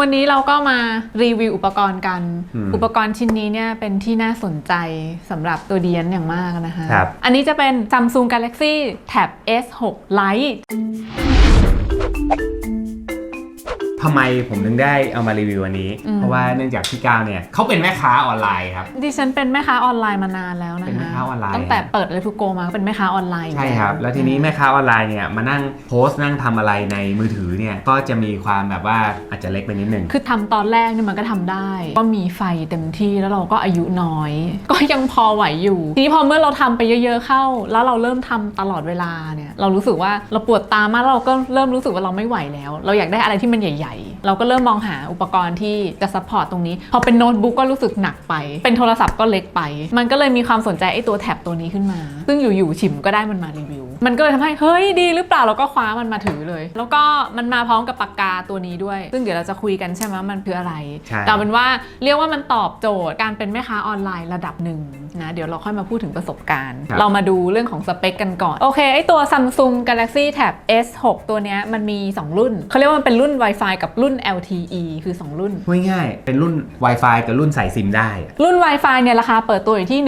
วันนี้เราก็มารีวิวอุปกรณ์กันอืมอุปกรณ์ชิ้นนี้เนี่ยเป็นที่น่าสนใจสำหรับตัวเดียนอย่างมากนะคะครับอันนี้จะเป็น Samsung Galaxy Tab S6 Lite ทำไมผมถึงได้เอามารีวิววันนี้ อืม เพราะว่าเนื่องจากพี่ก้าวเนี่ยเขาเป็นแม่ค้าออนไลน์ครับ ดิฉันเป็นแม่ค้าออนไลน์มานานแล้วนะคะเป็นแม่ค้าออนไลน์ ตั้งแต่เปิดเลยทูโกมาก็เป็นแม่ค้าออนไลน์อยู่ใช่ครับ แล้วทีนี้แม่ค้าออนไลน์เนี่ยมานั่งโพสต์นั่งทำอะไรในมือถือเนี่ยก็จะมีความแบบว่าอาจจะเล็กไปนิดนึง คือทำตอนแรกเนี่ยมันก็ทำได้ ก็มีไฟเต็มที่แล้วเราก็อายุน้อย ก็ยังพอไหวอยู่ ทีนี้พอเมื่อเราทำไปเยอะๆเข้า แล้วเราเริ่มทำตลอดเวลาเนี่ย เรารู้สึกว่าเราปวดตามากแล้วเราก็เริ่มรู้สึกว่าเราไม่ไหวแล้ว เราอยากได้อะไรที่มันใหญ่ๆเราก็เริ่มมองหาอุปกรณ์ที่จะซัพพอร์ตตรงนี้ พอเป็นโน้ตบุ๊กก็รู้สึกหนักไป เป็นโทรศัพท์ก็เล็กไป มันก็เลยมีความสนใจไอ้ตัวแท็บตัวนี้ขึ้นมา ซึ่งอยู่ๆฉิมก็ได้มันมารีวิว มันก็เลยทำให้เฮ้ยดีหรือเปล่าเราก็คว้ามันมาถือเลย แล้วก็มันมาพร้อมกับปากกาตัวนี้ด้วย ซึ่งเดี๋ยวเราจะคุยกันใช่ไหมมันคืออะไร ใช่ แต่เอาเป็นว่าเรียกว่ามันตอบโจทย์การเป็นแม่ค้าออนไลน์ระดับหนึ่งนะเดี๋ยวเราค่อยมาพูดถึงประสบการณ์ ครับ เรามาดูเรื่องของสเปคกันก่อน โอเค ไอตัว Samsung Galaxy Tab S6 ตัวเนี้ยมันมี 2 รุ่น เขาเรียกว่ามันเป็นรุ่น Wi-Fi กับรุ่น LTE คือ 2 รุ่น พูดง่ายๆเป็นรุ่น Wi-Fi กับรุ่นใส่ซิมได้อะ รุ่น Wi-Fi เนี่ยราคาเปิดตัวอยู่ที่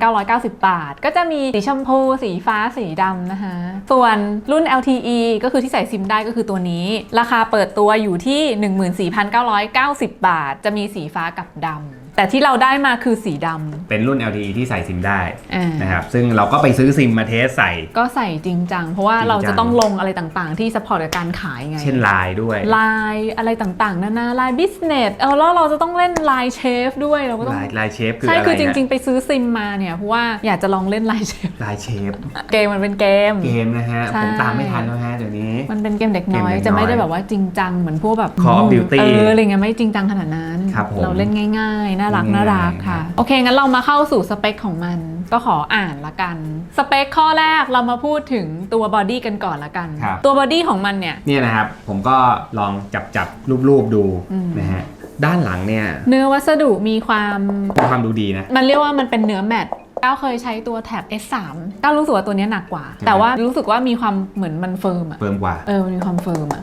11,990 บาท ก็จะมีสีชมพู สีฟ้า สีดำนะคะ ส่วนรุ่น LTE ก็คือที่ใส่ซิมได้ก็คือตัวนี้ ราคาเปิดตัวอยู่ที่ 14,990 บาท จะมีสีฟ้ากับดำ แต่ที่เราได้มาคือสีดำเป็นรุ่น LTE ที่ใส่ซิมได้อ่า นะครับซึ่งเราก็ไปซื้อซิมมาเทสใส่ ก็ใส่จริงจัง เพราะว่าจริงจัง เราจะต้องลงอะไรต่างๆ ที่สปอร์ตกับการขายไงเช่นไลน์ด้วยไลน์อะไรต่างๆนานาไลน์บิสเนสเออแล้วเราจะต้องเล่นไลน์เชฟด้วยเราก็ต้องไลน์ไลน์เชฟคือใช่อะไรคือจริงฮะๆไปซื้อซิมมาเนี่ยเพราะว่าอยากจะลองเล่นไลน์เชฟไลน์เชฟเกมมันเป็นเกม เกมนะฮะ ใช่ ผมตามไม่ทันแล้วฮะเดี๋ยวนี้ มันเป็นเกมเด็กน้อย เกมเด็กน้อยจะไม่ได้แบบว่าจริงจังเหมือนพวกแบบ Call of Duty เอออะไรเงี้ยไม่จริงจังขนาดนั้น ครับผม เราเล่นง่ายๆ น่ารักเล่นน่าง่ายๆรักค่ะครับโอเคงั้นเรามาเข้าสู่สเปคของมัน ก็ขออ่านละกัน สเปคข้อแรกเรามาพูดถึงตัวบอดี้กันก่อนละกัน ครับ ตัวบอดี้ของมันเนี่ย เนี่ยนะครับ ผมก็ลองจับจับรูปรูปๆดูอืม นะฮะด้านหลังเนี่ยเนื้อวัสดุมีความ มีความดูดีนะ มันเรียกว่ามันเป็นเนื้อแมตต์ก้าวเคยใช้ตัวแท็บ S3 ก้าวรู้สึกว่าตัวเนี้ยหนักกว่า ใช่ไหมแต่ว่ารู้สึกว่ามีความเหมือนมันเฟิร์มอะเฟิร์มกว่า เออมันมีความเฟิร์มอะ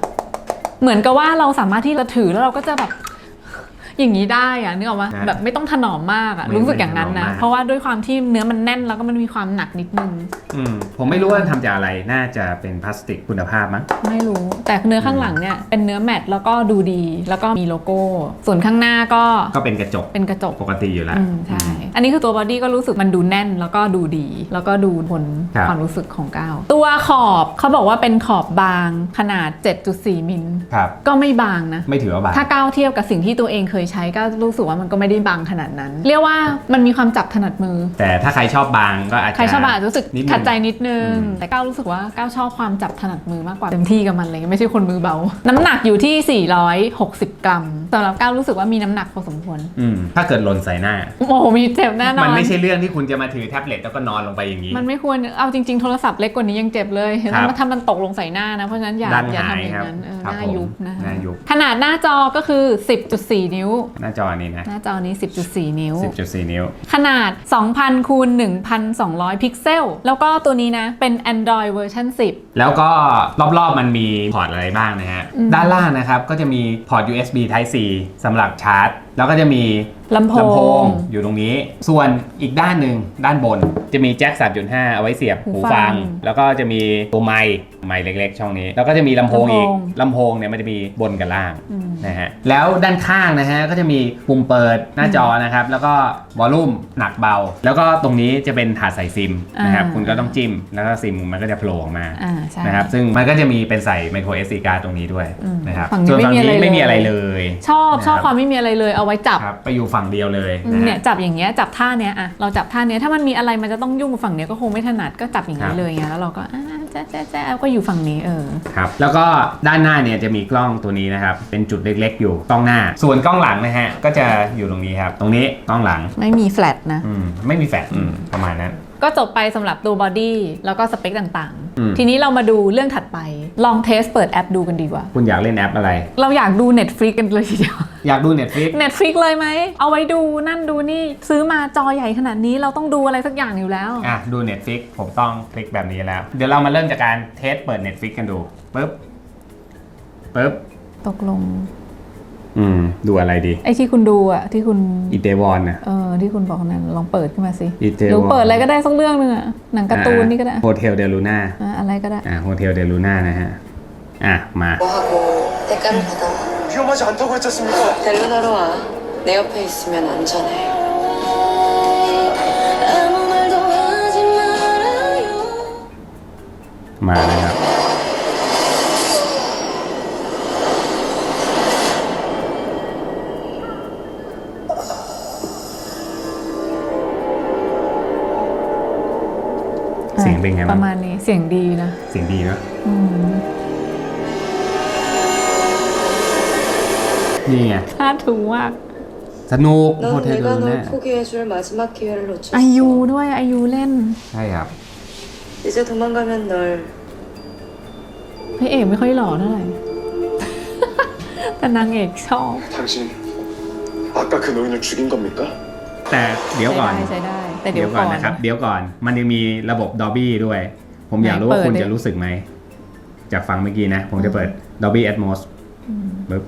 เหมือนกับว่าเราสามารถที่จะถือแล้วเราก็จะแบบ อย่างนี้ได้อะนึกออกปะนะแบบไม่ต้องถนอมมากอะไม่รู้สึกอย่างนั้นนะ ไม่ถนอมมาก เพราะว่าด้วยความที่เนื้อมันแน่นแล้วก็มันมีความหนักนิดนึง อืมผมไม่รู้ว่าทำจากอะไรน่าจะเป็นพลาสติกคุณภาพมั้ง ไม่รู้ แต่เนื้อข้างหลังเนี่ยเป็นเนื้อแมตต์แล้วก็ดูดี แล้วก็มีโลโก้ ส่วนข้างหน้าก็ก็เป็นกระจกเป็นกระจกปกติอยู่แล้ว อืมใช่ อันนี้คือตัวบอดี้ก็รู้สึกมันดูแน่นแล้วก็ดูดี แล้วก็ดูทนครับ ความรู้สึกของก้าวตัวขอบเขาบอกว่าเป็นขอบบางขนาด 7.4 มิล ครับ ก็ไม่บางนะ ไม่ถือว่าบาง ถ้าก้าวเทียบกับสิ่งที่ตัวเองเคยใช้ก็รู้สึกว่ามันก็ไม่ได้บางขนาดนั้น เรียกว่ามันมีความจับถนัดมือ แต่ถ้าใครชอบบางก็อาจจะ ใครชอบบางอาจจะรู้สึกนิดนึงขัดใจนิดนึงอืมแต่ก้าวรู้สึกว่าก้าวชอบความจับถนัดมือมากกว่าเต็มที่กับมันเลยไม่ใช่คนมือเบา น้ำหนักอยู่ที่ 460 กรัมสำหรับก้าวรู้สึกว่ามีน้ำหนักพอสมควรอืมถ้าเกิดหล่นใส่หน้า โอ้โหมีเจ็บแน่นอนมันไม่ใช่เรื่องที่คุณจะมาถือแท็บเล็ตแล้วก็นอนลงไปอย่างนี้ มันไม่ควรเอาจริง ๆ โทรศัพท์เล็กกว่านี้ยังเจ็บเลยครับถ้าถ้ามันตกลงใส่หน้านะเพราะฉะนั้นอย่าด้านอย่าหายทำอย่าครับงนั้นเออครับหน้าผมยุบนะหน้ายุบขนาดหน้าจอก็คือ 10.4 นิ้วหน้าจอนี้นะ หน้าจอนี้ 10.4 นิ้ว 10.4 นิ้ว ขนาด 2,000คูณ1,200 พิกเซล แล้วก็ตัวนี้นะ เป็น Android เวอร์ชัน10 แล้วก็รอบๆมันมีพอร์ตอะไรบ้างนะฮะอืมด้านล่างนะครับ ก็จะมีพอร์ต USB Type C สำหรับชาร์จ แล้วก็จะมี ลำโพลำโพงง อยู่ตรงนี้ ส่วนอีกด้านหนึ่งด้านบนจะมีแจ็ค 3.5 เอาไว้เสียบหูหูฟัฟัง ง แล้วก็จะมีตัวไมค์ไมค์เล็กๆ ช่องนี้ แล้วก็จะมีลำโพงอีกลำโพงลำโพงเนี่ยมันจะมีบนกับล่าง อืม นะฮะแล้วด้านข้างนะฮะก็จะมีปุ่มเปิดหน้าจอนะครับ แล้วก็วอลลุ่มหนักเบา แล้วก็ตรงนี้จะเป็นถาดใส่ซิมนะครับอ่า คุณก็ต้องจิ้ม แล้วก็ซิมมันก็จะโผล่ออกมาอ่าใช่ นะครับซึ่งมันก็จะมีเป็นใส่ micro SD card ตรงนี้ด้วยอืมนะครับฝั่งนี้ส่วนฝั่งไม่มีอะไรนี้ไม่มีเลยอะไรเลยชอบชอบนะครับ ความไม่มีอะไรเลยเอาไว้จับ ครับไปอยู่ฝั่งเดียวเลยนะฮะเนี่ยจับอย่างเงี้ยจับท่าเนี้ยอะเราจับท่าเนี้ยถ้ามันมีอะไรมันจะต้องยุ่งกับฝั่งเนี้ยก็คงไม่ถนัดก็จับอย่างครันี้บเลยไงแล้วเราก็อ่าแจ๊ะแจ๊ะแจ๊ะก็อยู่ฝั่งนี้เออ ครับแล้วก็ด้านหน้าเนี่ยจะมีกล้องตัวนี้นะครับ เป็นจุดเล็กๆ อยู่กล้องหน้า ส่วนกล้องหลังนะฮะก็จะอยู่ตรงนี้ครับ ตรงนี้กล้องหลังไม่มีแฟลชนะ อืมไม่มีแฟลชอืมประมาณนั้น ก็จบไปสำหรับตัวบอดี้แล้วก็สเปคต่างอืม ๆ ทีนี้เรามาดูเรื่องถัดไป ลองเทสเปิดแอปดูกันดีกว่า คุณอยากเล่นแอปอะไร เราอยากดู Netflix กันเลยทีเดียว อยากดู Netflix Netflix เลยไหม เอาไว้ดูนั่นดูนี่ซื้อมาจอใหญ่ขนาดนี้เราต้องดูอะไรสักอย่างอยู่แล้ว อะ ดู Netflix ผมต้องคลิกแบบนี้แล้ว เดี๋ยวเรามาเริ่มจากการเทสเปิด Netflix กันดูปึ๊บปึ๊บตกลง อืม ดูอะไรดี ไอที่คุณดูอะที่คุณ อีเตวอนนะ เออที่คุณบอกนั้นลองเปิดขึ้นมาสิ อีเต หรือ วอน เปิดอะไรก็ได้สักเรื่องหนึงอะหนังการ์ตูนนี่ก็ได้ โฮเทลเดลูน่า อ่ะอะไรก็ได้ อ่าโฮเทลเดลูน่านะฮะ อ่ะ มา 뭐 하고 대가를 받아. 위험하지 않다고 했지 않습니까? 델루나로 와. 내 옆에 있으면 안전해. 아무 말도 하지 말아요 มาเลยครับ เสียงเป็นไง ป บ้าง ระมาณนี้เสียงดีนะ เสียงดีเนอะ อืม นี่ไง ท่าถูมาก สนุกโฮ 넌 เทลเด 내가 ลูน่า 널 포기해줄 마지막 기회를 놓쳤어. อายุด้วยอายุเล่น ใช่ครับ 이제 도망가면 널 พระเอกไม่ค่อยหล่อเท่าไหร่ แต่นางเอกชอบ 당신 아까 그 노인을 죽인 겁니까? แต่เดี๋ยวก่อน ใช้ได้ใช้ได้ แต่เดี๋ยวก่อนนะครับ เดี๋ยวก่อนมันยังมีระบบ Dolby ด้วย ผมอยากรู้ว่าคุณจะรู้สึกไหม จากฟังเมื่อกี้นะ ผมจะเปิด Dolby Atmos ปึ๊บ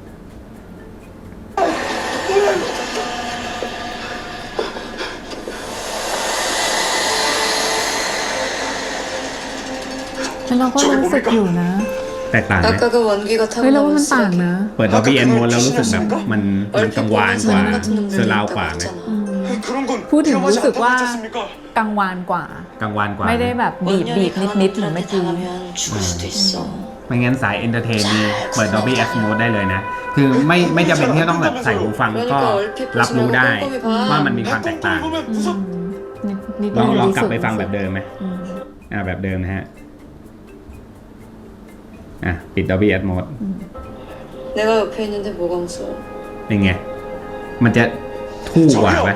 เราก็รู้สึกอยู่นะ แตกต่างไหมเฮ้ยแล้ว่ามันต่างนะ เปิดดอ Dolby อดมอสแล้วรู้สึกแบบมันมันกังวานกว่าเซอร์ราวกว่าไง ม 했잖아. 그런 건 부디 위험하지 무슨 않다고 와. 했지 않습니까? กังวานกว่า กังวานกว่า ไม่ได้แบบบีบบีบนิดนิดๆเหมือนเมื่อกี้ 당하면 죽을 수도 있어. ไม่งั้นสายเอนเตอร์เทนนี่เปิด Dolby Atmos ได้เลยนะ คือไม่ไม่จำเป็นที่จะต้องแบบใส่หูฟังก็รับรู้ได้ ว่ามันมีความแตกต่าง 보면 อื 무섭. มนิดนิด ลองลอง รู้ กลับ สึ ไปฟังแบบเดิมไหม อืม อ่าแบบเดิมนะฮะ อ่ะ ปิด Dolby Atmos 내가 옆에 있는데 뭐가 무서워? เป็นไง มันจะทู่กว่าไหม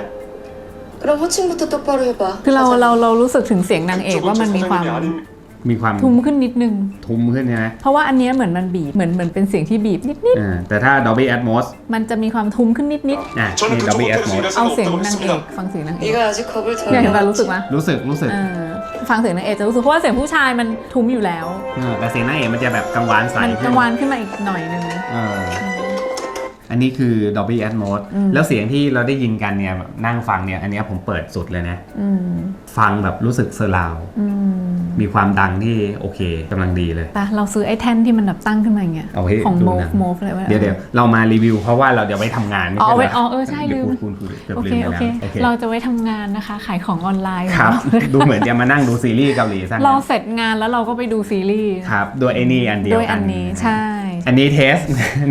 그럼 호칭부터 똑바로 해봐. คือเรา 사장. เราเรารู้สึกถึงเสียงนางเอก 저건 ว่ามัน 저 มีความ 사장님이 아닌 มีความ ทุ้มขึ้นนิดนึง ทุ้มขึ้นใช่ไหม เพราะว่าอันเนี้ยเหมือนมันบีบเหมือนเหมือนเป็นเสียงที่บีบนิดนิด อ่าแต่ถ้า Dolby Atmos ๆมันจะมีความทุ้มขึ้นนิดนิด อ่ะ 저는 นี่ 그쪽 Dolby 호텔에서 Atmos 일할 ๆเอา 생각 เสียง 없다고 นางเอก 했습니다. ฟังเสียงนางเอก 네가 아직 겁을 덜 เนี่ยเห็นป่ะ 먹었지. รู้สึกไหม รู้สึกรู้สึก เออฟังเสียงนางเอกจะรู้สึกเพราะว่าเสียงผู้ชายมันทุ้มอยู่แล้ว เออแต่เสียงนางเอกมันจะแบบกังวานใส มัน ขึ้ กังวานขึ้นมาอีกหน่อยนึง เออ อันนี้คือ Dolby Atmos อืมแล้วเสียงที่เราได้ยินกันเนี่ยแบบนั่งฟังเนี่ย อันเนี้ยผมเปิดสุดเลยนะอืมฟังแบบรู้สึกเซอร์ราวด์อืมมีความดังที่โอเคกำลังดีเลยไปเราซื้อไอ้แท่นที่มันแบบตั้งขึ้นมาอย่างเงี้ยเอาให้ของดูโมหนัฟงโมฟอะไรวะเดี๋ยวเดี๋ยวเรามารีวิวเพราะว่าเราจะไว้ทำงานไม่อ๋อใช่ไว้เหรอ๋อเออใช่ดี๋ยวลืมคุณคุณคุณเกือบโอลืเคมไปโอแล้วเคเราจะไว้ทำงานนะคะ ขายของออนไลน์ครับเนอะดูเหมือนจะมานั่งดูซีรีส์เกาหลีซะงั้นเราเสร็จงานแล้วเราก็ไปดูซีรีส์ครับโดยไอ้นี่อันเดียวด้วยกัอันนนี้ใช่ อันนี้เทส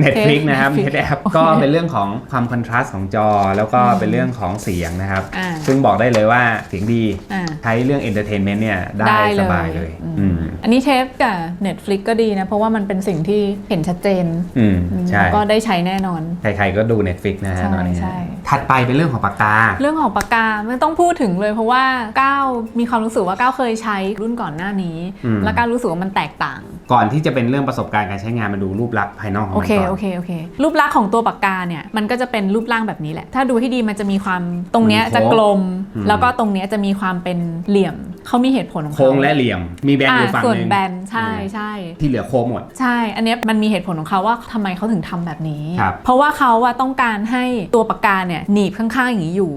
Netflix เทสนะครับ Netflix เทสแอปโอเคก็เป็นเรื่องของความคอนทราสต์ของจอ แล้วก็เป็นเรื่องของเสียงนะครับ อ่าซึ่งบอกได้เลยว่าเสียงดีอ่า ใช้เรื่องเอนเตอร์เทนเมนต์เนี่ยได้สบายเลยอืมอืมอันนี้เทปกับ Netflix ก็ดีนะ เพราะว่ามันเป็นสิ่งที่เห็นชัดเจนอืมอืมใช่ แล้วก็ได้ใช้แน่นอน ใครๆก็ดู Netflix นะฮะใช่ตอนนี้ใช่ ถัดไปเป็นเรื่องของปากกา เรื่องของปากกาไม่ต้องพูดถึงเลย เพราะว่าก้าวมีความรู้สึกว่าก้าวเคยใช้รุ่นก่อนหน้านี้ อืม แล้วก้าวรู้สึกว่ามันแตกต่าง ก่อนที่จะเป็นเรื่องประสบการณ์การใช้งานมาดูรูปลักษณ์ภายนอกของโอมันเคก่อนโอเคโอเค รูปลักษณ์ของตัวปากกาเนี่ยมันก็จะเป็นรูปร่างแบบนี้แหละ ถ้าดูให้ดีมันจะมีความตรงเนี้ยอืมจะกลมอืมแล้วก็ตรงเนี้ยจะมีความเป็นเหลี่ยมเขามีเหตุผลของโค้เขางและเหลี่ยม มีแบนอยู่อ่าฝั่งส่วนหนึ่งแบนใช่อืมใช่ ที่เหลือโค้งหมด ใช่ อันเนี้ยมันมีเหตุผลของเขาว่าทำไมเขาถึงทำแบบนี้ ครับเพราะว่าเขาอะต้องการให้ตัวปากกาเนี่ยหนีบข้างๆอย่างนี้อยู่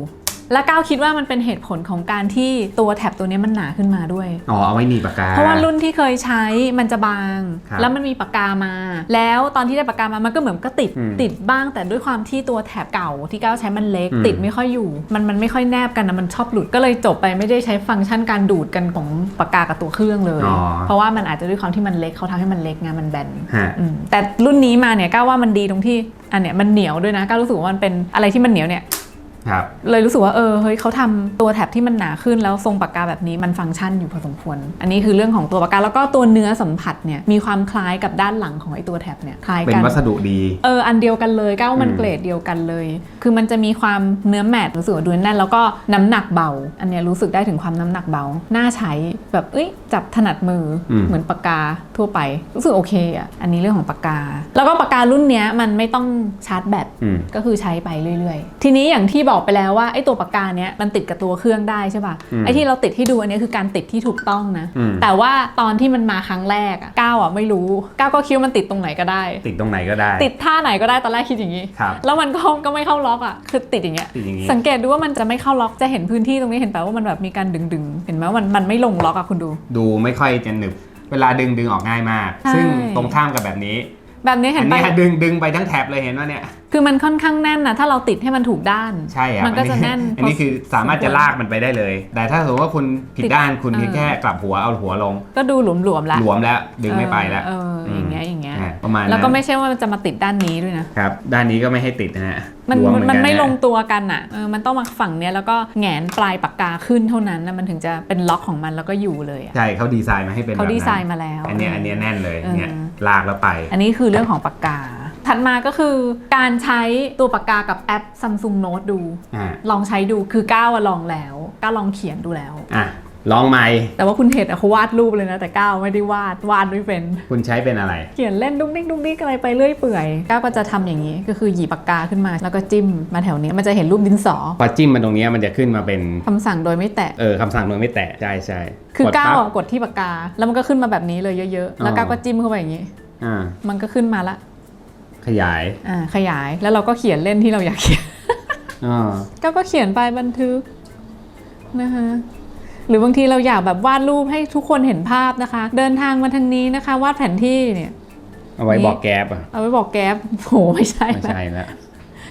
และก้าวคิดว่ามันเป็นเหตุผลของการที่ตัวแท็บตัวเนี้ยมันหนาขึ้นมาด้วย อ๋อเอาไว้หนีบปากกา เพราะว่ารุ่นที่เคยใช้มันจะบาง ครับแล้วมันมีปากกามา แล้วตอนที่ได้ปากกามามันก็เหมือนก็ติดอืมติดบ้าง แต่ด้วยความที่ตัวแถบเก่าที่ก้าวใช้มันเล็ก อืม ติดไม่ค่อยอยู่ มันมันไม่ค่อยแนบกันนะมันชอบหลุดก็เลยจบไปไม่ได้ใช้ฟังก์ชันการดูดกันของปากกากับตัวเครื่องเลย อ๋อ เพราะว่ามันอาจจะด้วยความที่มันเล็กเขาทำให้มันเล็กไงมันแบน ฮะ อืมแต่รุ่นนี้มาเนี่ยก้าวว่ามันดีตรงที่อันเนี้ยมันเหนียวด้วยนะก้าวรู้สึกว่ามันเป็นอะไรที่มันเหนียวเนี่ยครับ เลยรู้สึกว่าเออเฮ้ยเขาทำตัวแท็บที่มันหนาขึ้นแล้วทรงปากกาแบบนี้มันฟังก์ชันอยู่พอสมควร อันนี้คือเรื่องของตัวปากกาแล้วก็ตัวเนื้อสัมผัสเนี่ยมีความคล้ายกับด้านหลังของไอ้ตัวแท็บเนี่ยคล้ายเป็นกันวัสดุดีเอออันเดียวกันเลยก้าวว่ามันอืมเกรดเดียวกันเลย คือมันจะมีความเนื้อแมตต์รู้สึกว่าดูแน่นแล้วก็น้ำหนักเบา อันเนี้ยรู้สึกได้ถึงความน้ำหนักเบาน่าใช้แบบเอ้ยจับถนัดมืออมเหมือนปากกาทั่วไปรู้สึกโอเคอะอันนี้เรื่องของปากกา แล้วก็ปากการุ่นเนี้ยมันไม่ต้องชาร์จแบตอืมก็คือใช้ไปเรื่อย ๆ ทีนี้อย่างที่บอกบอกไปแล้วว่าไอ้ตัวปากกาเนี้ยมันติดกับตัวเครื่องได้ใช่ป่ะอืมไอ้ที่เราติดให้ดูอันเนี้ยคือการติดที่ถูกต้องนะอืมแต่ว่าตอนที่มันมาครั้งแรกอะก้าวอะไม่รู้ก้าวก็คิดว่ามันติดตรงไหนก็ได้ ติดตรงไหนก็ได้ ติดท่าไหนก็ได้ตอนแรกคิดอย่างนี้ครับแล้วมันก็ก็ไม่เข้าล็อกอะคือติดอย่างเงี้ยติดอย่างนี้สังเกตดูว่ามันจะไม่เข้าล็อกจะเห็นพื้นที่ตรงนี้เห็นป่ะว่ามันแบบมีการดึงดึงๆเห็นไหมว่ามันมันไม่ลงล็อกอะคุณดู ดูไม่ค่อยจะหนึบเวลาดึงดึงออกง่ายมากใช่ซึ่งตรงข้ามกับแบบนี้ แบบนี้อัเห็นนป่ะเนี้ยดึงดึงไปทั้งแถบเลยเห็นว่าเนี่ยคือมันค่อนข้างแน่นนะถ้าเราติดให้มันถูกด้าน ใช่ครับมันก็จะแน่นอันนี้คือสามารถจะลากมันไปได้เลย แต่ถ้าสมมติว่าคุณผิดติดด้านคุณเออ แค่กลับหัวเอาหัวลงก็ดูหลวมๆแล้วหลวมแล้วดึงไม่ไปแล้ว เออเอออย่างเงี้ยอย่างเงี้ยอ่ ประมาณนั้นแล้วก็ไม่ใช่ว่ามันจะมาติดด้านนี้ด้วยนะครับ ด้านนี้ก็ไม่ให้ติดนะฮะมันหลวเหมันอกัไม่ะลงตัวกันอะเออมันต้องมาฝั่งเนี้ยแล้วก็แหงนปลายปากกาขึ้นเท่านั้นนะมันถึงจะเป็นล็อกของมันแล้วก็อยู่เลยอะใช่เขาดีไซน์มาให้เป็นเขาแบบดีไซนั้นน์มาแล้ว อันเนี้ยอันเนี้ยแน่นเลยเออ เนี่ยลากแล้วไป อันนี้คือเรื่องของปากกา ถัดมาก็คือการใช้ตัวปากกากับแอป Samsung Note ดู อ่าลองใช้ดูคือก้าวอะลองแล้วก้าวลองเขียนดูแล้ว อะ ลองใหม่ แต่ว่าคุณเห็ดอะเขาวาดรูปเลยนะ แต่ก้าวไม่ได้วาดวาดไม่เป็น คุณใช้เป็นอะไร เขียนเล่นดุ๊กดิ๊กดุ๊กดิ๊กอะไรไปเรื่อยเปื่อยก้าวก็จะทำอย่างนี้ก็คือหยิบปากกาขึ้นมา แล้วก็จิ้มมาแถวนี้มันจะเห็นรูปดินสอพอจิ้มมันตรงเนี้ยมันจะขึ้นมาเป็น คำสั่งโดยไม่แตะ เออคำสั่งโดยไม่แตะ ใช่ใช่คือกดก้าวปั๊บ อะกดที่ปากกา แล้วมันก็ขึ้นมาแบบนี้เลยเยอะๆ แล้วอ๋อก้าวก็จิ้มเข้าไปอย่างนี้ อ่า มันก็ขึ้นมาละขยายอ่าขยายแล้วเราก็เขียนเล่นที่เราอยากเขียน อ่าก็ก็เขียนไปบันทึกนะคะ หรือบางทีเราอยากแบบวาดรูปให้ทุกคนเห็นภาพนะคะ เดินทางมาทางนี้นะคะ วาดแผนที่เนี่ย เอาไว้บอกแก๊ปอะเอาไว้บอกแก๊ปโหไม่ใช่ไม่นะใช่แล้ว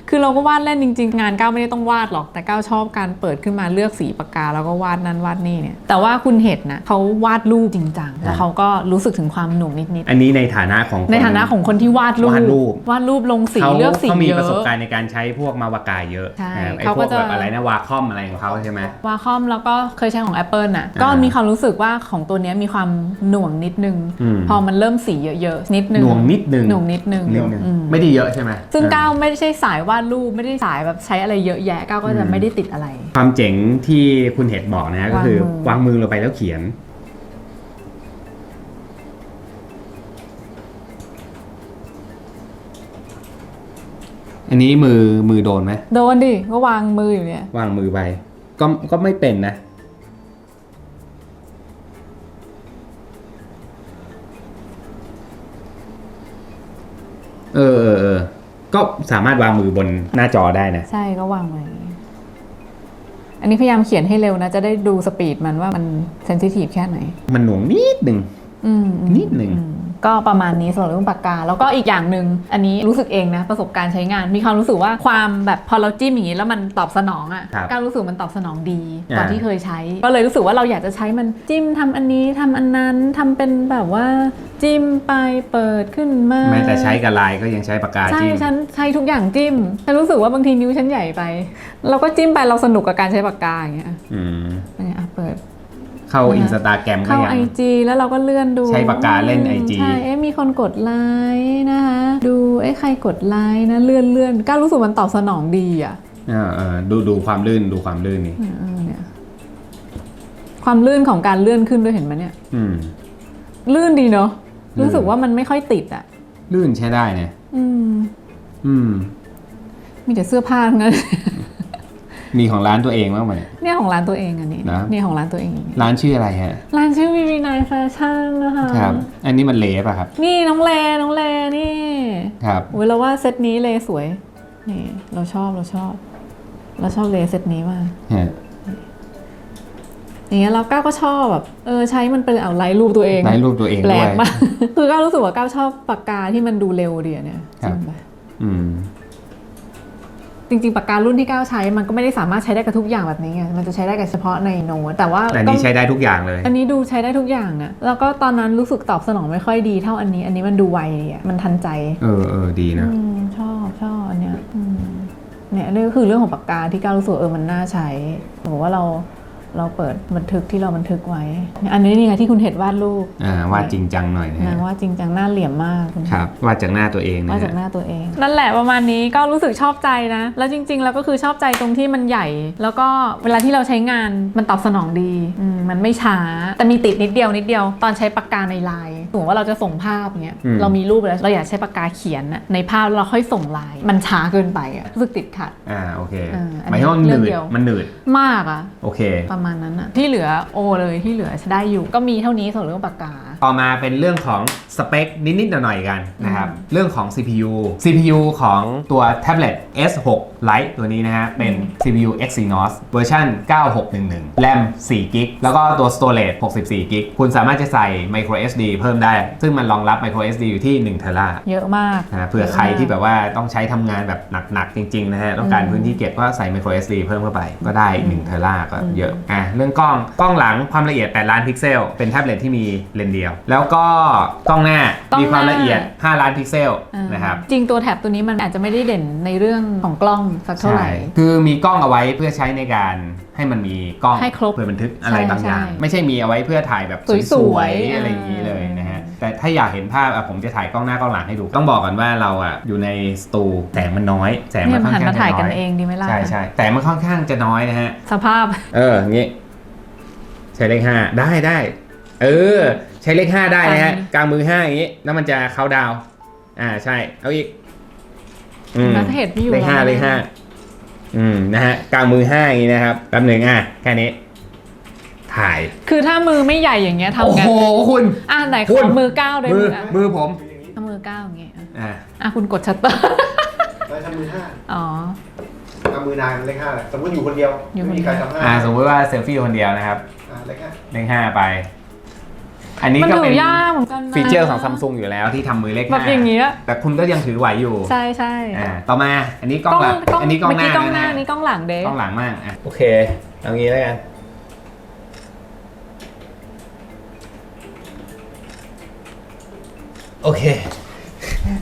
คือเราก็วาดเล่นจริง ๆ งานก้าวไม่ได้ต้องวาดหรอก แต่ก้าวชอบการเปิดขึ้นมาเลือกสีปากกาแล้วก็วาดนั้นวาดนี่เนี่ย แต่ว่าคุณเห็นนะเขาวาดรูปจริงจังแล้วเขาก็รู้สึกถึงความหน่วงนิดอันนี้ในฐานะของคๆในฐานะของคนที่วาดรูปวาดรูปวาดรูปลงสีเขาเลือกสีเขามีเยอะประสบการณ์ในการใช้พวกมาวากาเยอะใช่อ่ไอ้เขาพก็วกจะแบบอะไรนะวาคอมอะไรของเขาใช่ไหมวาคอมแล้วก็เคยใช้ของ Apple น่ะก็อ่ามีมีความรู้สึกว่าของตัวเนี้ยมีความหน่วงนิดนึงอืมพอมันเริ่มสีเยอะๆนิดนึงหน่วงนิดนึงหน่วงนิดนึงนิดนึงอืมไม่ได้เยอะใช่ไหมซึ่งอ่าก้าวไม่ได้ใช่สายวาดรูปไม่ได้สายแบบใช้อะไรเยอะแยะก้าวก็จะอืมไม่ได้ติดอะไร ความเจ๋งที่คุณเห็ดบอกนะฮะก็คือวางมือวางมือลงไปแล้วเขียน อันนี้มือมือโดนไหมโดนดิก็วางมืออยู่เนี่ยวางมือไปก็ก็ไม่เป็นนะ เออเออเออ ก็สามารถวางมือบนหน้าจอได้นะ ใช่ก็วางไว้อย่างงี้อันนี้พยายามเขียนให้เร็วนะ จะได้ดูสปีดมันว่ามันเซนซิทีฟแค่ไหน มันหน่วงนิดหนึ่ง อืมอืมนิดหนึ่ง อืม ก็ประมาณนี้สำหรับเรื่องปากกา แล้วก็อีกอย่างหนึ่งอันนี้รู้สึกเองนะประสบการณ์ใช้งาน มีความรู้สึกว่าความแบบพอเราจิ้มอย่างนี้แล้วมันตอบสนองอะ่ะครับการรู้สึกมันตอบสนองดีอ่าตอนที่เคยใช้ ก็เลยรู้สึกว่าเราอยากจะใช้มันจิ้มทำอันนี้ทำอันนั้นทำเป็นแบบว่าจิ้มไปเปิดขึ้นมา แม้แต่ใช้กับไลน์ก็ยังใช้ปากกาใช่จิ้ม ฉันใช้ทุกอย่างจิ้ม ฉันรู้สึกว่าบางทีนิ้วฉันใหญ่ไป เราก็จิ้มไปเราสนุกกับการใช้ปากกาอย่างเงี้ยอืมเนี่ยอะเปิด เข้านะอินสตาแกรมก็เข้ายัง ไอจีแล้วเราก็เลื่อนดูใช้ปากกาเล่น IG ใช่เอ๊ะมีคนกดไลค์นะคะดูเอ๊ะใครกดไลค์นะเลื่อนเลื่อนก้าวรู้สึกมันตอบสนองดีอะเออเออดูดูความลื่นดูความลื่นนี่เออเออเนี่ยความลื่นของการเลื่อนขึ้นด้วยเห็นไหมเนี่ย อืม ลื่นดีเนาะลื่น รู้สึกว่ามันไม่ค่อยติดอะ ลื่นใช้ได้เนี่ยอืม อืม มีแต่เสื้อผ้าทั้งนั้น มีของร้านตัวเองบ้างไหมเนี่ยเนี่ยของร้านตัวเองอันนี้นะ เนี่ยของร้านตัวเองอย่างเงี้ยร้านชื่ออะไรฮะ ร้านชื่อ VV9 Fashion นะคะครับ อันนี้มันเลป่ะครับ นี่น้องแลน้องแลนี่ครับอุ้ยเราว่าเซตนี้เลสวย นี่เราชอบเราชอบ เราชอบเลเซตนี้มาก ฮะอย่างเงี้ยเราก้าวก็ชอบแบบเออใช้มันเป็นเอาไลท์รูปตัวเองไลน์รูปตัวเองแปลด้วย กมาก คือก้าวรู้สึกว่าก้าวชอบปากกาที่มันดูเร็วดีอะเนี่ยครัจบริงปะอืม จริงๆปากการุ่นที่ก้าวใช้มันก็ไม่ได้สามารถใช้ได้กับทุกอย่างแบบนี้ไงมันจะใช้ได้กับเฉพาะในโน้ตแต่ว่าแต่อันก็นี้ใช้ได้ทุกอย่างเลย อันนี้ดูใช้ได้ทุกอย่างนะแล้วก็ตอนนั้นรู้สึกตอบสนองไม่ค่อยดีเท่าอันนี้ อันนี้มันดูไวดีอะมันทันใจเออเออดีนะอืมชอบชอบอันเนี้ยอืมเนี่ยนี่ก็คือเรื่องของปากกาที่ก้าวรู้สึกว่าเออมันน่าใช้บอกว่าเรา เราเปิดบันทึกที่เราบันทึกไว้ อันนี้นี่ไงที่คุณเห็ดวาดรูปอ่าวาดจริงจังหน่อยนะนาฮะงว่าจริงจังหน้าเหลี่ยมมากคุณครับวาดจากหน้าตัวเองนะวาดจากหฮะน้าตัวเอง นั่นแหละประมาณนี้ก็รู้สึกชอบใจนะ แล้วจริง ๆ แล้วก็คือชอบใจตรงที่มันใหญ่ แล้วก็เวลาที่เราใช้งานมันตอบสนองดีอืมมันไม่ช้า แต่มีติดนิดเดียวนิดเดียว ตอนใช้ปากกาในไลน์ส มมติว่าเราจะส่งภาพเงี้ยอืมเรามีรูปแล้วเราอยากใช้ปากกาเขียนน่ะในภาพแล้วเราค่อยส่งไลน์มันช้าเกินไปอะรู้สึกติดขัดอ่าโอเคเอออันนี้หมายถึงว่ามันหเรื่นืองดเดียวมันหนืดมากอะโอเค ประมาณนั้นอะที่เหลือโอเลยที่เหลือได้อยู่ ก็มีเท่านี้ส่วนเรื่องปากกา ต่อมาเป็นเรื่องของสเปคนิดๆหน่อยๆกันนะครับอืมเรื่องของ CPU CPU ของตัวแท็บเล็ต S6 Lite ตัวนี้นะฮะ เป็น CPU Exynos เวอร์ชัน9611แรม4 g b แล้วก็ตัว Storage 64 g b คุณสามารถจะใส่ Micro SD เพิ่มได้ ซึ่งมันรองรับ Micro SD อยู่ที่1 t b เยอะมากนะเผื่อใครที่แบบว่าต้องใช้ทำงานแบบหนักๆ จริง ๆ นะฮะ ต้องการอืมพื้นที่เก็บก็ใส่ Micro SD เพิ่มเข้าไปก็ได้1เทราก็อืมเยอะอะเรื่องกล้องกล้องหลังความละเอียด8ล้านพิกเซลเป็นแท็บเล็ตที่มีเลนส์เดียวแล้วก็กล้องหน้ามีความละเอียด 5 ล้านพิกเซลอ่านะครับ จริงตัวแท็บตัวนี้มันอาจจะไม่ได้เด่นในเรื่องของกล้องสักเท่าไหร่ใช่คือมีกล้องเอาไว้เพื่อใช้ในการให้มันมีกล้องให้ครบเพื่อบันทึกอะไรบางอย่าง ใช่ไม่ใช่มีเอาไว้เพื่อถ่ายแบบสวยๆสวยๆอะไรอย่างนี้เลยนะฮะ แต่ถ้าอยากเห็นภาพอะผมจะถ่ายกล้องหน้ากล้องหลังให้ดู ต้องบอกก่อนว่าเราอะอยู่ในสตูแสงมันน้อย แสงเนี่มัยนค่อนหันข้างมาจะถ่ายกันน้อยเองดีไหมล่ะใช่ใช่แต่มันค่อนข้างจะน้อยนะฮะ สภาพ เอออย่างงี้ใช้เลขห้าได้ได้ เออ ใช้เลขห้าได้นะฮะอันนี้กลางมือห้าอย่างงี้ แล้วมันจะเข้าดาวน์อ่าใช่ เอาอีกอืมนัทเหตุไม่อยู่เลขห้าแล้วเลขห้าอืมนะฮะกลางมือห้าอย่างงี้นะครับแป๊บหนึ่งอะแค่นี้ ถ่าย คือถ้ามือไม่ใหญ่อย่างเงี้ยโอ้ทำไงโหคุณ อะไหนขคุอณ มือก้าวด้วยมือมืออะมือผมเอามือก้าวอย่างเงี้ยอะอ่าอะคุณกดชัตเตอร์ไปทำมือห้าอ๋อ ทำมือนายมันเลขห้าเลยสมมติอยู่คนเดียว อยู่คนเดียวไม่มีใครทำห้าอ่าสมมติว่าเซลฟี่คนเดียวนะครับ อ่าเลขห้าเลขห้าไป อันนี้มันก็ถืเป็นอยากเหมือนกันนะฟีเจอร์ของซัมซุงอยู่แล้วที่ทำมือเลขแบบห้าอย่างเงี้ย แต่คุณก็ยังถือไหวอยู่ใช่ใช่อ่าต่อมาอันนี้กล้องหลังอันนี้กล้องหน้าเมื่กี้กล้องหน้าะฮะนี่กล้องหลังเด้กล้องหลังมากอะโอเคเอางี้แล้วกันโอเค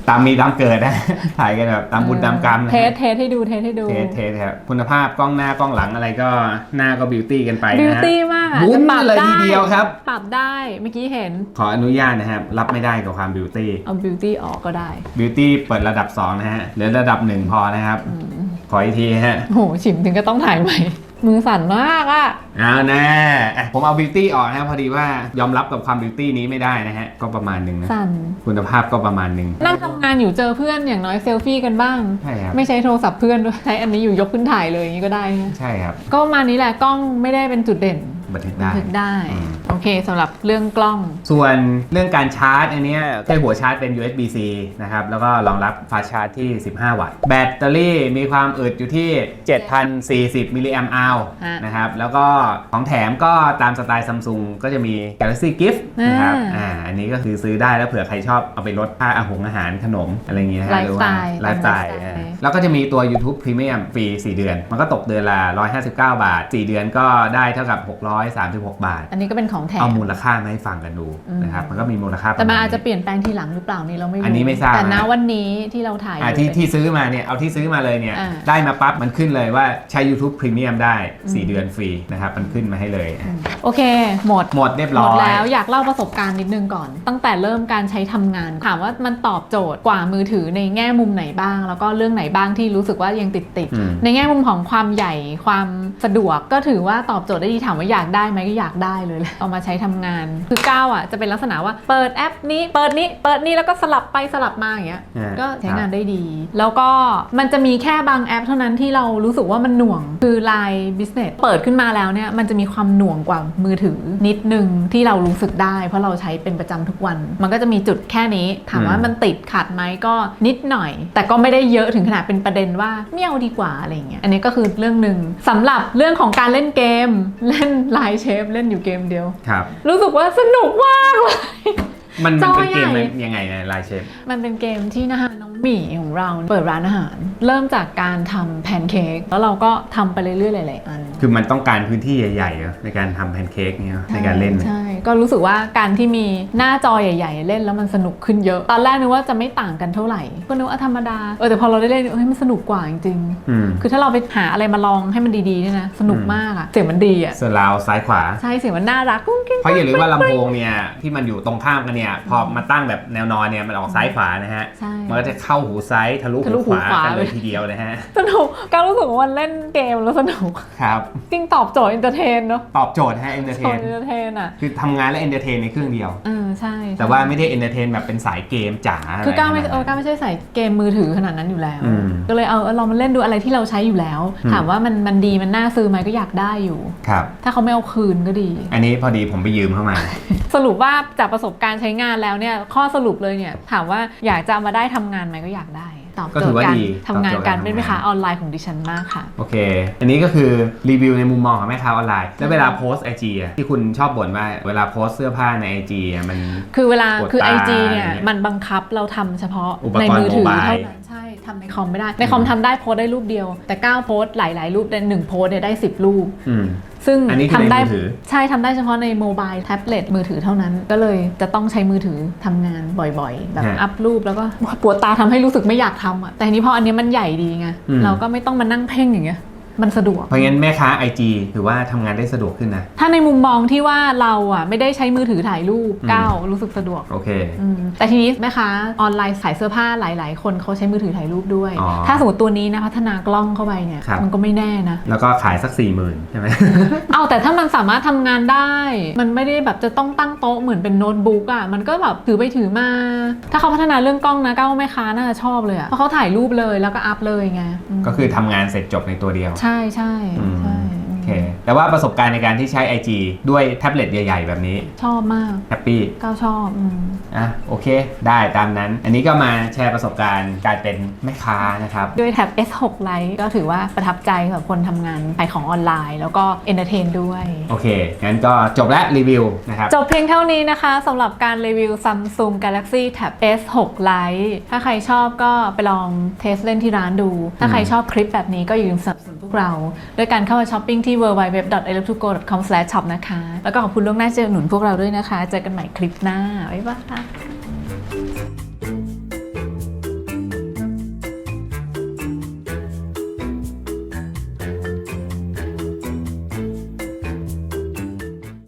ตามมีตามเกิดนะ ถ่ายกันแบบตามบุญตามกรรมนะเทฮะสเทสให้ดูเทสให้ดู เทสเทสครับคุณภาพกล้องหน้ากล้องหลังอะไรก็หน้าก็บิวตี้กันไปบิวนะฮะตี้มากอะวุ้นปรับเลยได้ทีเดียวครับ ปรับได้เมื่อกี้เห็น ขออนุญาตนะครับ รับไม่ได้กับความบิวตี้เอาบิวตี้ออกก็ได้บิวตี้เปิดระดับ 2 นะฮะเหลือระดับ 1 พอนะครับอืมขออีกทีฮะโหฉิมถึงก็ต้องถ่ายใหม่ มือสั่นมากอะเอาแน่อะผมเอาบิวตี้ออกนะครับพอดีว่ายอมรับกับความบิวตี้นี้ไม่ได้นะฮะ ก็ประมาณหนึ่งนะ สั่น คุณภาพก็ประมาณหนึ่งนั่งทำงานอยู่เจอเพื่อนอย่างน้อยเซลฟี่กันบ้าง ใช่ครับ ไม่ใช้โทรศัพท์เพื่อนด้วยใช้อันนี้อยู่ยกขึ้นถ่ายเลยอย่างนี้ก็ได้นะใช่ครับ ก็ประมาณนี้แหละกล้องไม่ได้เป็นจุดเด่น บันทึกบัได้นทึกได้ อืม โอเคสำหรับเรื่องกล้อง ส่วนเรื่องการชาร์จอันเนี้ยใช้หัวชาร์จเป็น USB-C นะครับ แล้วก็รองรับฟาสต์ชาร์จที่ 15 วัตต์ แบตเตอรี่มีความอึดอยู่ที่ 7,040 มิลลิแอมป์อัลฮะนะครับ แล้วก็ของแถมก็ตามสไตล์ซัมซุงก็จะมี Galaxy Gift นะครับ อ่า อ่า อันนี้ก็คือซื้อได้แล้วเผื่อใครชอบเอาไปลดค่าอาหงอาหารขนมอะไรอย่างเงี้ยนะฮะหรือว่าไลฟ์สไตล์ไลฟ์สไตล์ไลฟ์สไตล์อ่าแล้วก็จะมีตัว YouTube Premium ฟรี 4 เดือน มันก็ตกเดือนละ 159 บาท 4 เดือนก็ได้เท่ากับ636 บาท อันนี้ก็เป็นของแถเอามมูลค่ามาให้ฟังกันดูอืมนะครับมันก็มีมูลค่าแต่มันปรอาจจะณเปลี่ยนแปลงทีหลังหรือเปล่านี่เราไม่รู้อันนี้ไม่ทราบแต่ณนะวันนี้ที่เราถ่ายอ่าอยู่ที่เป็นที่ซื้อมาเนี่ยเอาที่ซื้อมาเลยเนี่ยอ่าได้มาปั๊บมันขึ้นเลยว่าใช้ YouTube Premium ได้อืม4เดือนฟรีนะครับมันขึ้นมาให้เลยอะโอเค หมดหมดเรียบหร้มอดยแล้วอยากเล่าประสบการณ์นิดนึงก่อน ตั้งแต่เริ่มการใช้ทำงานถามว่ามันตอบโจทย์กว่ามือถือในแง่มุมไหนบ้าง แล้วก็เรื่องไหนบ้างที่รู้สึกว่ายังติดติดๆอืมในแง่มุมของความใหญ่ความสะดวกก็ถือว่าตอบโจทย์ได้ดีถามว่าอยากได้ไหมก็อยากได้เลยแหละเอามาใช้ทำงาน คือก้าวอะจะเป็นลักษณะว่าเปิดแอปนี้เปิดนี้เปิดนี้แล้วก็สลับไปสลับมาอย่างเงี้ยอ่าก็ใช้งานได้ดี แล้วก็มันจะมีแค่บางแอป เท่านั้นที่เรารู้สึกว่ามันหน่วง คือ Line Business เปิดขึ้นมาแล้วเนี่ยมันจะมีความหน่วงกว่ามือถือนิดนึงที่เรารู้สึกได้ เพราะเราใช้เป็นประจำทุกวัน มันก็จะมีจุดแค่นี้ถามว่าอืมมันติดขัดไหมก็นิดหน่อย แต่ก็ไม่ได้เยอะถึงขนาดเป็นประเด็นว่าไม่เอาดีกว่าอะไรอย่างเงี้ยอันนี้ก็คือเรื่องหนึ่งสำหรับเรื่องของการเล่นเกมเล่นไลน์เชฟเล่นอยู่เกมเดียว ครับ รู้สึกว่าสนุกมากเลย มันมันเป็นจอเกมใหญ่ยังไงนะไลน์เชฟมันเป็นเกมที่นะคะน้องหมี่ของเราเปิดร้านอาหาร เริ่มจากการทำแพนเค้กแล้วเราก็ทำไปเรื่อยๆหลายๆอัน คือมันต้องการพื้นที่ใหญ่ๆเหรอในการทำแพนเค้กเนี่ยในการเล่นใช่ก็รู้สึกว่าการที่มีหน้าจอใหญ่ ๆ เล่นแล้วมันสนุกขึ้นเยอะ ตอนแรกนึกว่าจะไม่ต่างกันเท่าไหร่ก็นึกว่าธรรมดาเออแต่พอเราได้เล่นเฮ้ยมันสนุกกว่าจริงอืมๆคือถ้าเราไปหาอะไรมาลองให้มันดีๆเนี่ยนะสนุกอืมมากอะเสียงมันดีอะส่วนเราซ้ายขวาใช่เสียงมันน่ารักกุ้งกิ้งเพราะอย่าลืมว่าลำโพงเนี่ยที่มันอยู่ตรงข้ามกันเนี่ยพอมาตั้งแบบแนวนอนเนี่ยมันออกซ้ายขวานะฮะ ใช่ มันก็จะเข้าเข้าหูซ้ายทะลุทะลุหูขวาหูขวา กันเลยเลยทีเดียวนะฮะ สนุกก้าวรู้สึกว่าวันเล่นเกมแล้วสนุก ครับ จริงตอบโจทย์เอนเตอร์เทนเนาะตอบโจทย์ฮะเอนเตอร์เทโจทนย์เอนเตอร์เทนอะคือทำงานและเอนเตอร์เทนในเครื่องเดียว เออใช่ใช่แต่ว่าไม่ได้เอนเตอร์เทนแบบเป็นสายเกมจ๋าะร คือก้าวไม่ขนดเออนั้นก้าวไม่ใช่ใส่เกมมือถือขนาดนั้นอยู่แล้ว อืมก็เลยเอาเออลองมาเล่นดูอะไรที่เราใช้อยู่แล้ว อืม ถามว่ามันมันดีมันน่าซื้อไหมก็อยากได้อยู่ ครับ ถ้าเขาไม่เอาคืนก็ดี อันนี้พอดีผมไปยืมเข้ามา สรุปว่าจากประสบการณ์ใช้งานแล้วเนี่ยข้อสรุปเลยเนี่ยถามว่าอยากจะเอามาได้ทำงานไหมก็อยากได้ ตอบก็โจถืทอย์ว่าการดีทำงานตอบโจทย์กาการรเป็นทำงานแม่ค้าออนไลน์ของดิฉันมากค่ะ โอเค อันนี้ก็คือรีวิวในมุมมองของแม่ค้าออนไลน์ แล้วเวลาโพสไอจีอะที่คุณชอบบ่นว่าเวลาโพสเสื้อผ้าในไอจีมัน คือเวลาปวดคือตา IG เนี่ยอะไรเงี้ยมันบังคับเราทำเฉพาะอุปกรณ์ในมือถือโมบาย เท่านั้นใช่ทำในคอมไม่ได้ ในคอมทำได้โพสต์ได้รูปเดียว แต่ก้าวโพสต์หลาย ๆ รูปในหนึ่งโพสต์เนี่ยได้ 10 รูป อืม ซึ่งอันนี้คือทำได้ในมือถือ ใช่ทำได้เฉพาะในโมบายแท็บเล็ตมือถือเท่านั้น ก็เลยจะต้องใช้มือถือทำงานบ่อยๆ แบบฮะอัพรูปแล้วก็ปวดตาทำให้รู้สึกไม่อยากทำอะแต่ทีนี้พออันนี้มันใหญ่ดีไงอืม เราก็ไม่ต้องมานั่งเพ่งอย่างเงี้ย มันสะดวก เพราะงั้นแม่ค้า IG ถือว่าทำงานได้สะดวกขึ้นนะ ถ้าในมุมมองที่ว่าเราอะไม่ได้ใช้มือถือถ่ายรูปอืม ก้าวรู้สึกสะดวกโอเค อืมแต่ทีนี้แม่ค้าออนไลน์ขายเสื้อผ้าหลาย ๆ คนเขาใช้มือถือถ่ายรูปด้วย อ๋อถ้าสมมติตัวนี้นะพัฒนากล้องเข้าไปเนี่ยครับ มันก็ไม่แน่นะ แล้วก็ขายสัก4ี่หมื่นใช่ไหม เอาแต่ถ้ามันสามารถทำงานได้ มันไม่ได้แบบจะต้องตั้งโต๊ะเหมือนเป็นโน้ตบุ๊กอะ มันก็แบบถือไปถือมา ถ้าเขาพัฒนาเรื่องกล้องนะก้าวว่าแม่ค้าน่าจะชอบเลยอะ เพราะเขาถ่ายรูปเลยแล้วก็อัพเลยไงมก็คือทำงานเสร็จจบในตัวเดียว ใช่ใช่อืม ใช่โอเค แต่ว่าประสบการณ์ในการที่ใช้ IG ด้วยแท็บเล็ตใหญ่ ๆ แบบนี้ชอบมากแฮปปี้ ก้าวชอบอืม อะโอเค ได้ตามนั้น อันนี้ก็มาแชร์ประสบการณ์การเป็นแม่ค้านะครับ ด้วยแท็บ S6 Lite ก็ถือว่าประทับใจสำหรับคนทำงานขายของออนไลน์ แล้วก็เอนเตอร์เทนด้วย โอเค งั้นก็จบแล้วรีวิวนะครับ จบเพียงเท่านี้นะคะสำหรับการรีวิว Samsung Galaxy Tab S6 Lite ถ้าใครชอบก็ไปลองเทสเล่นที่ร้านดู ถ้าใครชอบคลิปแบบนี้ก็อย่าลืมสนับสนุนพวก เราด้วยการเข้ามาช้อปปิ้งที่ www.electrogo.com/shop นะคะ แล้วก็ขอบคุณล่วงหน้าเจอหนุนพวกเราด้วยนะคะ เจอกันใหม่คลิปหน้า บ๊ายบาย